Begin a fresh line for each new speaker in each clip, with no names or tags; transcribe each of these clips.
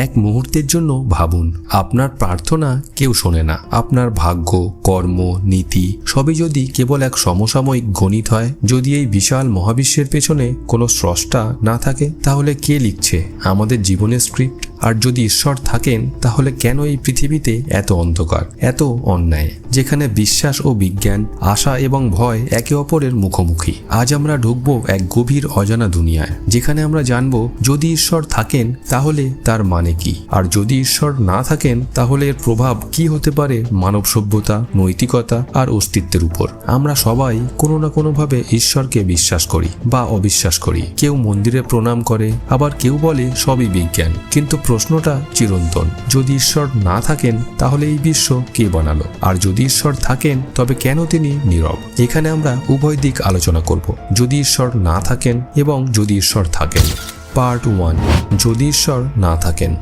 এক মুহূর্তের জন্য ভাবুন, আপনার প্রার্থনা কেউ শোনে না। আপনার ভাগ্য, কর্ম, নীতি, সবই যদি কেবল এক সমসাময়িক গণিত হয়, যদি এই বিশাল মহাবিশ্বের পেছনে কোনো স্রষ্টা না থাকে, তাহলে কে লিখছে আমাদের জীবনের স্ক্রিপ্ট? আর যদি ঈশ্বর থাকেন, তাহলে কেন এই পৃথিবীতে এত অন্ধকার, এত অন্যায়, যেখানে বিশ্বাস ও বিজ্ঞান, আশা এবং ভয় একে অপরের মুখোমুখি? আজ আমরা ঢুকবো এক গভীর অজানা দুনিয়ায়, যেখানে আমরা জানব, যদি ঈশ্বর থাকেন, তাহলে তার মানে কি? আর যদি ঈশ্বর না থাকেন, তাহলে এর প্রভাব কি হতে পারে মানব সভ্যতা, নৈতিকতা আর অস্তিত্বের উপর? আমরা সবাই কোনো না কোনোভাবে ঈশ্বরকে বিশ্বাস করি বা অবিশ্বাস করি। কেউ মন্দিরে প্রণাম করে, আবার কেউ বলে সবই বিজ্ঞান। কিন্তু প্রশ্নটা চিরন্তন। যদি ঈশ্বর না থাকেন, তাহলে এই বিশ্ব কে বানালো? আর যদি ঈশ্বর থাকেন, তবে কেন তিনি নীরব? এখানে আমরা উভয় দিক আলোচনা করব। যদি ঈশ্বর না থাকেন এবং যদি ঈশ্বর থাকেন। Part one. যদি ঈশ্বর না থাকেন।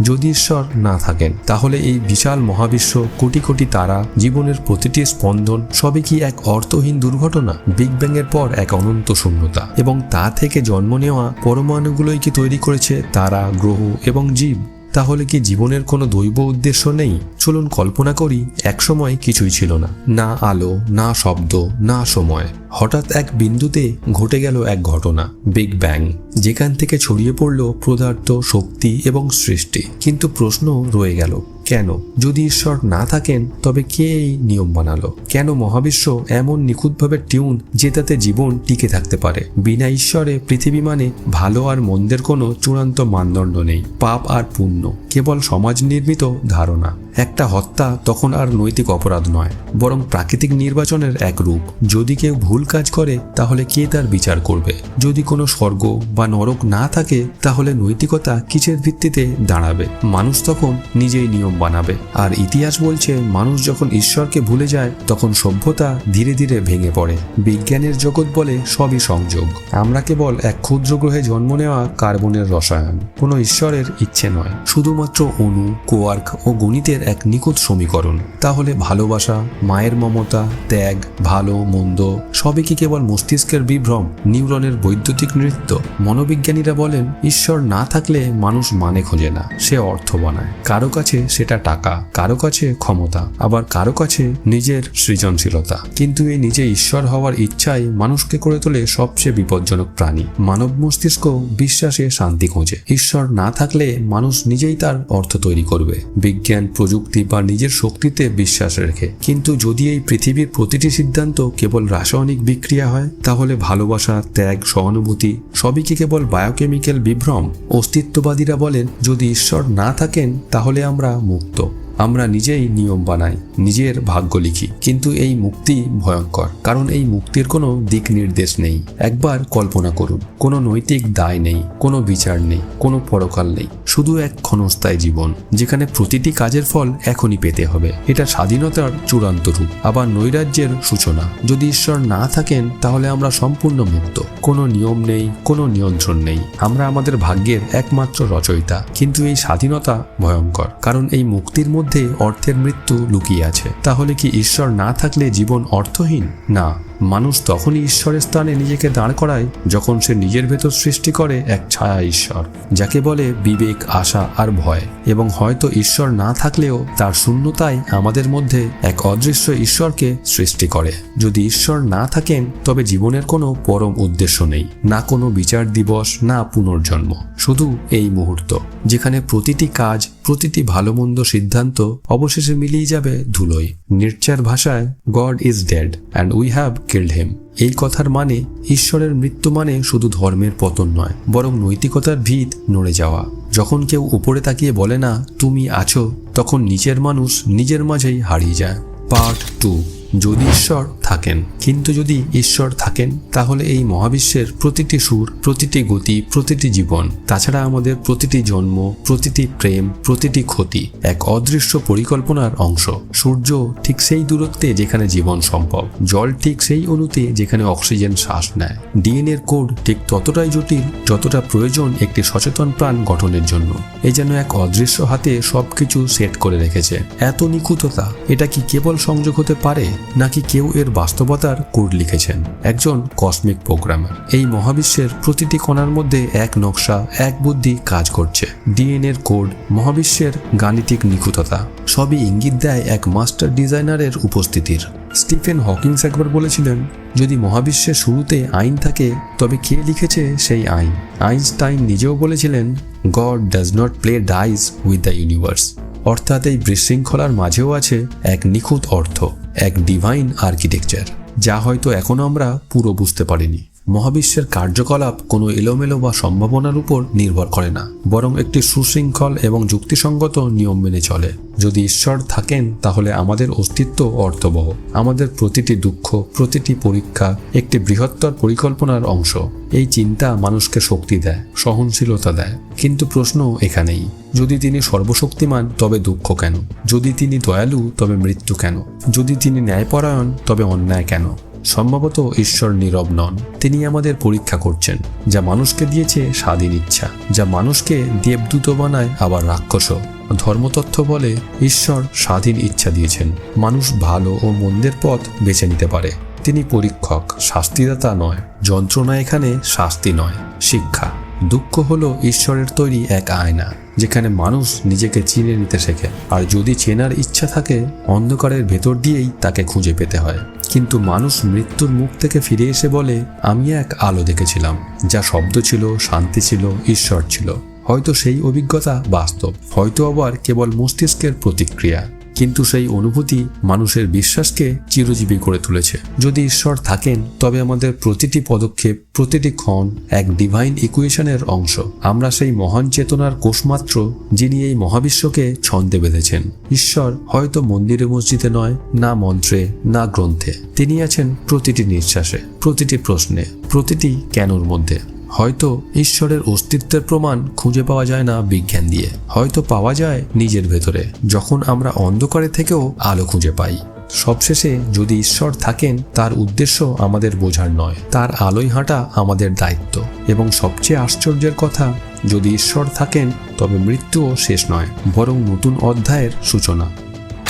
যদি ঈশ্বর না থাকেন, তাহলে এই বিশাল মহাবিশ্ব, কোটি কোটি তারা, জীবনের প্রতিটি স্পন্দন, সবই কি এক অর্থহীন দুর্ঘটনা? বিগ ব্যাং এর পর এক অনন্ত শূন্যতা। এবং তা থেকে জন্ম নেওয়া পরমাণুগুলোই কি তৈরি করেছে? তারা, গ্রহ এবং জীব। তাহলে কি জীবনের কোনো দৈব উদ্দেশ্য নেই? চলুন কল্পনা করি, একসময় কিছুই ছিল না। না আলো, না শব্দ, না সময়। হঠাৎ এক বিন্দুতে ঘটে গেল এক ঘটনা। Big bang. যেখান থেকে ছড়িয়ে পড়ল পদার্থ, শক্তি এবং সৃষ্টি। কিন্তু প্রশ্ন রয়ে গেল কেন? যদি ঈশ্বর না থাকেন, তবে কে এই নিয়ম বানালো? কেন মহাবিশ্ব এমন নিখুঁতভাবে টিউন যে তাতে জীবন টিকে থাকতে পারে? বিনা ঈশ্বরে পৃথিবী মানে ভালো আর মন্দের কোনো চূড়ান্ত মানদণ্ড নেই, পাপ আর পুণ্য, কেবল সমাজ নির্মিত ধারণা। একটা হত্যা তখন আর নৈতিক অপরাধ নয়, বরং প্রাকৃতিক নির্বাচনের এক রূপ। যদি কেউ ভুল কাজ করে, তাহলে কে তার বিচার করবে? যদি কোনো স্বর্গ বা নরক না থাকে, তাহলে নৈতিকতা কিসের ভিত্তিতে দাঁড়াবে? মানুষ তখন নিজেই নিয়ম বানাবে। আর ইতিহাস বলছে, মানুষ যখন ঈশ্বরকে ভুলে যায়, তখন সভ্যতা ধীরে ধীরে ভেঙে পড়ে। বিজ্ঞানের জগৎ বলে সবই সংযোগ। আমরা কেবল এক ক্ষুদ্র গ্রহে জন্ম নেওয়া কার্বনের রসায়ন। কোনো ঈশ্বরের ইচ্ছে নয়। শুধুমাত্র অণু, কোয়ার্ক ও গণিতের এক নিখুঁত সমীকরণ। তাহলে ভালোবাসা, মায়ের মমতা, ত্যাগ, ভালো, মন্দ, সবই কি কেবল মস্তিষ্কের বিভ্রম, নিউরনের বৈদ্যুতিক নৃত্য? মনোবিজ্ঞানীরা বলেন, ঈশ্বর না থাকলে মানুষ মানে খোঁজে না, সে অর্থ বানায়। কারও কাছে সেটা টাকা, কারও কাছে ক্ষমতা, আবার কারও কাছে নিজের সৃজনশীলতা। কিন্তু এই নিজে ঈশ্বর হওয়ার ইচ্ছাই মানুষকে করে তোলে সবচেয়ে বিপজ্জনক প্রাণী। মানব মস্তিষ্ক বিশ্বাসে শান্তি খোঁজে। ঈশ্বর না থাকলে মানুষ নিজেই তার অর্থ তৈরি করবে। বিজ্ঞান, প্রযুক্তি বা নিজের শক্তিতে বিশ্বাস রেখে। কিন্তু যদি এই পৃথিবীর প্রতিটি সিদ্ধান্ত কেবল রাসায়নিক বিক্রিয়া হয়, তাহলে ভালোবাসা, ত্যাগ, সহানুভূতি সবই কি কেবল বায়োকেমিক্যাল বিভ্রম? অস্তিত্ববাদীরা বলেন, যদি ঈশ্বর না থাকেন, তাহলে আমরা মুক্ত আমরা নিজেই নিয়ম বানাই, নিজের ভাগ্য লিখি। কিন্তু এই মুক্তি ভয়ঙ্কর, কারণ এই মুক্তির কোনো দিক নির্দেশ নেই। একবার কল্পনা করুন, কোনো নৈতিক দায় নেই, কোনো বিচার নেই, কোনো পরকাল নেই, শুধু এক ক্ষণস্থায়ী জীবন, যেখানে প্রতিটি কাজের ফল এখনই পেতে হবে। এটা স্বাধীনতার চূড়ান্ত রূপ, আবার নৈরাজ্যের সূচনা। যদি ঈশ্বর না থাকেন, তাহলে আমরা সম্পূর্ণ মুক্ত। কোনো নিয়ম নেই, কোনো নিয়ন্ত্রণ নেই। আমরা আমাদের ভাগ্যের একমাত্র রচয়িতা। কিন্তু এই স্বাধীনতা ভয়ঙ্কর, কারণ এই মুক্তির মধ্যে অর্থের মৃত্যু লুকিয়ে আছে। তাহলে কি ঈশ্বর না থাকলে জীবন অর্থহীন? না। মানুষ তখনই ঈশ্বরের স্থানে নিজেকে দাঁড় করায় যখন সে নিজের ভেতর সৃষ্টি করে এক ছায়া ঈশ্বর, যাকে বলে বিবেক, আশা আর ভয়। এবং হয়তো ঈশ্বর না থাকলেও তার শূন্যতাই আমাদের মধ্যে এক অদৃশ্য ঈশ্বরকে সৃষ্টি করে। যদি ঈশ্বর না থাকেন, তবে জীবনের কোনো পরম উদ্দেশ্য নেই, না কোনো বিচার দিবস, না পুনর্জন্ম। শুধু এই মুহূর্ত, যেখানে প্রতিটি কাজ, প্রতিটি ভালো মন্দ সিদ্ধান্ত অবশেষে মিলিয়ে যাবে ধুলোয়। নির্চার ভাষায় God is dead and we have killed him এই কথার মানে ঈশ্বরের মৃত্যু মানে শুধু ধর্মের পতন নয়, বরং নৈতিকতার ভিত নড়ে যাওয়া। যখন কেউ উপরে তাকিয়ে বলে না, তুমি আছো, তখন নিচের মানুষ নিজের মাঝেই হারিয়ে যায়। Part two. যদি ঈশ্বর থাকেন। কিন্তু যদি ঈশ্বর থাকেন, তাহলে এই মহাবিশ্বের প্রতিটি সুর, প্রতিটি গতি, প্রতিটি জীবন, তাছাড়া আমাদের প্রতিটি জন্ম, প্রতিটি প্রেম, প্রতিটি ক্ষতি এক অদৃশ্য পরিকল্পনার অংশ। সূর্য ঠিক সেই দূরত্বে যেখানে জীবন সম্ভব, জল ঠিক সেই অণুতে যেখানে অক্সিজেন শ্বাস নেয়। ডিএনএর কোড ঠিক ততটাই জটিল, যতটা প্রয়োজন একটি সচেতন প্রাণ গঠনের জন্য। এ যেন এক অদৃশ্য হাতে সবকিছু সেট করে রেখেছে। এত নিখুঁততা, এটা কি কেবল সংযোগ হতে পারে, নাকি কেউ এর বাস্তবতার কোড লিখেছেন একজন কসমিক প্রোগ্রামার। এই মহাবিশ্বের প্রতিটি কণার মধ্যে এক নকশা, এক বুদ্ধি কাজ করছে। ডিএনএর কোড, মহাবিশ্বের গাণিতিক নিখুঁততা, সবই ইঙ্গিত দেয় এক মাস্টার ডিজাইনারের উপস্থিতির। স্টিফেন হকিংস একবার বলেছিলেন, যদি মহাবিশ্বের শুরুতে আইন থাকে, তবে কে লিখেছে সেই আইন? আইনস্টাইন নিজেও বলেছিলেন, God does not play dice with the universe. অর্থাৎ এই বিশৃঙ্খলার মাঝেও আছে এক নিখুঁত অর্থ। এক ডিভাইন আর্কিটেকচার যা হয়তো এখনও আমরা পুরো বুঝতে পারিনি। মহাবিশ্বের কার্যকলাপ কোনো এলোমেলো বা সম্ভাবনার উপর নির্ভর করে না, বরং একটি সুশৃঙ্খল এবং যুক্তিসঙ্গত নিয়ম মেনে চলে। যদি ঈশ্বর থাকেন, তাহলে আমাদের অস্তিত্ব অর্থবহ। আমাদের প্রতিটি দুঃখ, প্রতিটি পরীক্ষা একটি বৃহত্তর পরিকল্পনার অংশ। এই চিন্তা মানুষকে শক্তি দেয়, সহনশীলতা দেয়। কিন্তু প্রশ্ন এখানেই, যদি তিনি সর্বশক্তিমান, তবে দুঃখ কেন? যদি তিনি দয়ালু, তবে মৃত্যু কেন? যদি তিনি ন্যায়পরায়ণ, তবে অন্যায় কেন? সম্ভবত ঈশ্বর নীরব নন। তিনি আমাদের পরীক্ষা করছেন, যা মানুষকে দিয়েছে স্বাধীন ইচ্ছা, যা মানুষকে দেবদূত বানায় আবার রাক্ষস। ধর্মতত্ত্ব বলে ঈশ্বর স্বাধীন ইচ্ছা দিয়েছেন। মানুষ ভালো ও মন্দের পথ বেছে নিতে পারে। তিনি পরীক্ষক, শাস্তিদাতা নয়, যন্ত্রণা এখানে শাস্তি নয়, শিক্ষা। দুঃখ হলো ঈশ্বরের তৈরি এক আয়না, যেখানে মানুষ নিজেকে চিনে নিতে শেখে। আর যদি চেনার ইচ্ছা থাকে, অন্ধকারের ভেতর দিয়েই তাকে খুঁজে পেতে হয়। কিন্তু মানুষ মৃত্যুর মুখ থেকে ফিরে এসে বলে, আমি এক আলো দেখেছিলাম, যা শব্দ ছিল, শান্তি ছিল, ঈশ্বর ছিল। হয়তো সেই অভিজ্ঞতা বাস্তব, হয়তো আবার কেবল মস্তিষ্কের প্রতিক্রিয়া। কিন্তু সেই অনুভূতি মানুষের বিশ্বাসকে চিরজীবী করে তুলেছে। যদি ঈশ্বর থাকেন, তবে আমাদের প্রতিটি পদক্ষেপ, প্রতিটি ক্ষণ এক ডিভাইন ইকুয়েশনের অংশ। আমরা সেই মহান চেতনার কোষমাত্র যিনি এই মহাবিশ্বকে ছন্দে বেঁধেছেন। ঈশ্বর হয়তো মন্দিরে মসজিদে নয়, না মন্ত্রে, না গ্রন্থে। তিনি আছেন প্রতিটি নিঃশ্বাসে, প্রতিটি প্রশ্নে, প্রতিটি কেনর মধ্যে। হয়তো ঈশ্বরের অস্তিত্বের প্রমাণ খুঁজে পাওয়া যায় না বিজ্ঞান দিয়ে। হয়তো পাওয়া যায় নিজের ভেতরে, যখন আমরা অন্ধকারে থেকেও আলো খুঁজে পাই। সবশেষে যদি ঈশ্বর থাকেন, তার উদ্দেশ্য আমাদের বোঝার নয়। তার আলোয় হাঁটা আমাদের দায়িত্ব। এবং সবচেয়ে আশ্চর্যের কথা, যদি ঈশ্বর থাকেন, তবে মৃত্যুও শেষ নয়, বরং নতুন অধ্যায়ের সূচনা।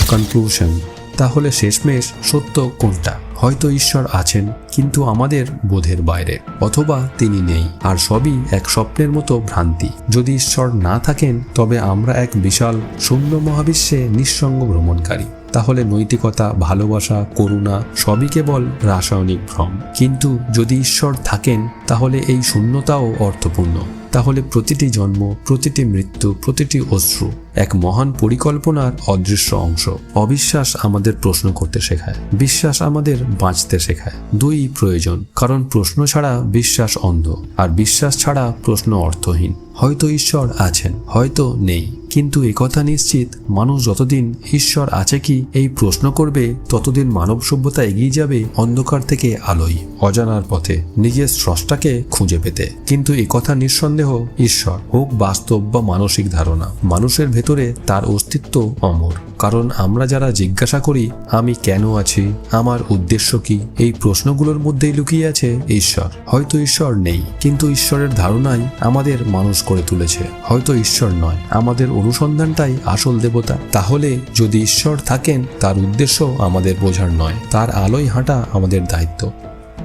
কনক্লুশন তাহলে শেষমেশ সত্য কোনটা? হয়তো ঈশ্বর আছেন, কিন্তু আমাদের বোধের বাইরে, অথবা তিনি নেই। আর সবই এক স্বপ্নের মতো ভ্রান্তি। যদি ঈশ্বর না থাকেন, তবে আমরা এক বিশাল, শূন্য মহাবিশ্বে নিঃসঙ্গ ভ্রমণকারী। তাহলে নৈতিকতা, ভালোবাসা, করুণা, সবই কেবল রাসায়নিক ভ্রম। কিন্তু যদি ঈশ্বর থাকেন, তাহলে এই শূন্যতাও অর্থপূর্ণ। তাহলে প্রতিটি জন্ম, প্রতিটি মৃত্যু, প্রতিটি অশ্রু এক মহান পরিকল্পনার অদৃশ্য অংশ। অবিশ্বাস আমাদের প্রশ্ন করতে শেখায়, বিশ্বাস আমাদের বাঁচতে শেখায়। দুই প্রয়োজন, কারণ প্রশ্ন ছাড়া বিশ্বাস অন্ধ, আর বিশ্বাস ছাড়া প্রশ্ন অর্থহীন। হয়তো ঈশ্বর আছেন, হয়তো নেই। কিন্তু একথা নিশ্চিত, মানুষ যতদিন ঈশ্বর আছে কি, এই প্রশ্ন করবে, ততদিন মানব সভ্যতা এগিয়ে যাবে অন্ধকার থেকে আলোয়, অজানার পথে, নিজের স্রষ্টাকে খুঁজে পেতে। কিন্তু একথা নিঃসন্দেহ ঈশ্বর, হোক বাস্তব বা মানসিক ধারণা, মানুষের ভেতরে তার অস্তিত্ব অমর। কারণ আমরা যারা জিজ্ঞাসা করি, আমি কেন আছি, আমার উদ্দেশ্য কি, এই প্রশ্নগুলোর মধ্যেই লুকিয়ে আছে ঈশ্বর। হয়তো ঈশ্বর নেই, কিন্তু ঈশ্বরের ধারণাই আমাদের মানুষ করে তুলেছে। হয়তো ঈশ্বর নয়। আমাদের অনুসন্ধানটাই আসল দেবতা। তাহলে যদি ঈশ্বর থাকেন, তার উদ্দেশ্য আমাদের বোঝার নয়। তার আলোয় হাঁটা আমাদের দায়িত্ব।